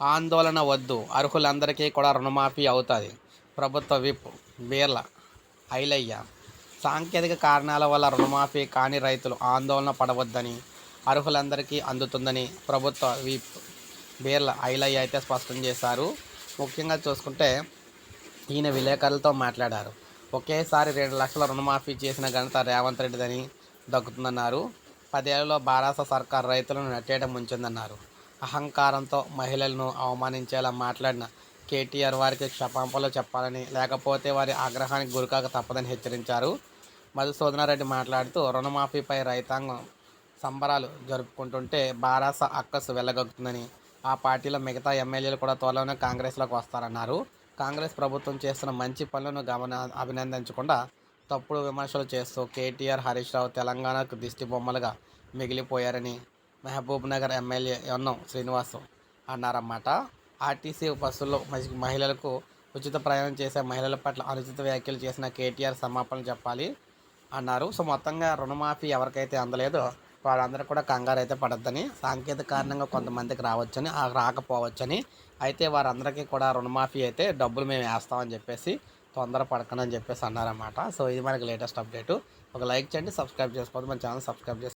ఆందోళన వద్దు. అర్హులందరికీ కూడా రుణమాఫీ అవుతుంది. ప్రభుత్వ విప్ బీర్ల ఐలయ్య. సాంకేతిక కారణాల వల్ల రుణమాఫీ కాని రైతులు ఆందోళన పడవద్దని అర్హులందరికీ అందుతుందని ప్రభుత్వ విప్ బీర్ల ఐలయ్య అయితే స్పష్టం చేశారు. ముఖ్యంగా చూసుకుంటే ఈయన విలేకరులతో మాట్లాడారు. ఒకేసారి రెండు లక్షల రుణమాఫీ చేసిన ఘనత రేవంత్ రెడ్డిదని దక్కుతుందన్నారు పదేళ్ళలో బారాస సర్కార్ రైతులను నెట్టేయడం ముంచిందన్నారు. అహంకారంతో మహిళలను అవమానించేలా మాట్లాడిన కేటీఆర్ వారికి క్షమాపణలు చెప్పాలని లేకపోతే వారి ఆగ్రహానికి గురికాక తప్పదని హెచ్చరించారు. మధుసూదనారెడ్డి మాట్లాడుతూ రుణమాఫీపై రైతాంగం సంబరాలు జరుపుకుంటుంటే బారాస అక్కసు వెళ్ళగొక్కుతుందని ఆ పార్టీలో మిగతా ఎమ్మెల్యేలు కూడా త్వరలోనే కాంగ్రెస్లోకి వస్తారన్నారు. కాంగ్రెస్ ప్రభుత్వం చేస్తున్న మంచి పనులను గమన అభినందించకుండా తప్పుడు విమర్శలు చేస్తూ కేటీఆర్ హరీష్ రావు తెలంగాణకు దిష్టి బొమ్మలుగా మిగిలిపోయారని మహబూబ్ నగర్ ఎమ్మెల్యే ఎన్నం శ్రీనివాస్ అన్నారన్నమాట. ఆర్టీసీ బస్సుల్లో మహి- మహిళలకు ఉచిత ప్రయాణం చేసే మహిళల పట్ల అనుచిత వ్యాఖ్యలు చేసిన కేటీఆర్ క్షమాపణలు చెప్పాలి అన్నారు. సో మొత్తంగా రుణమాఫీ ఎవరికైతే అందలేదో వాళ్ళందరూ కూడా కంగారు అయితే పడద్దని సాంకేతిక కారణంగా కొంతమందికి రావచ్చని రాకపోవచ్చని అయితే వారందరికీ కూడా రుణమాఫీ అయితే డబ్బులు మేము వేస్తామని చెప్పేసి తొందర పడకనని చెప్పేసి అన్నారన్నమాట. సో ఇది మనకి లేటెస్ట్ అప్డేట్. ఒక లైక్ చేయండి సబ్స్క్రైబ్ చేసుకోవద్దు మన ఛానల్ సబ్స్క్రైబ్ చేసుకోండి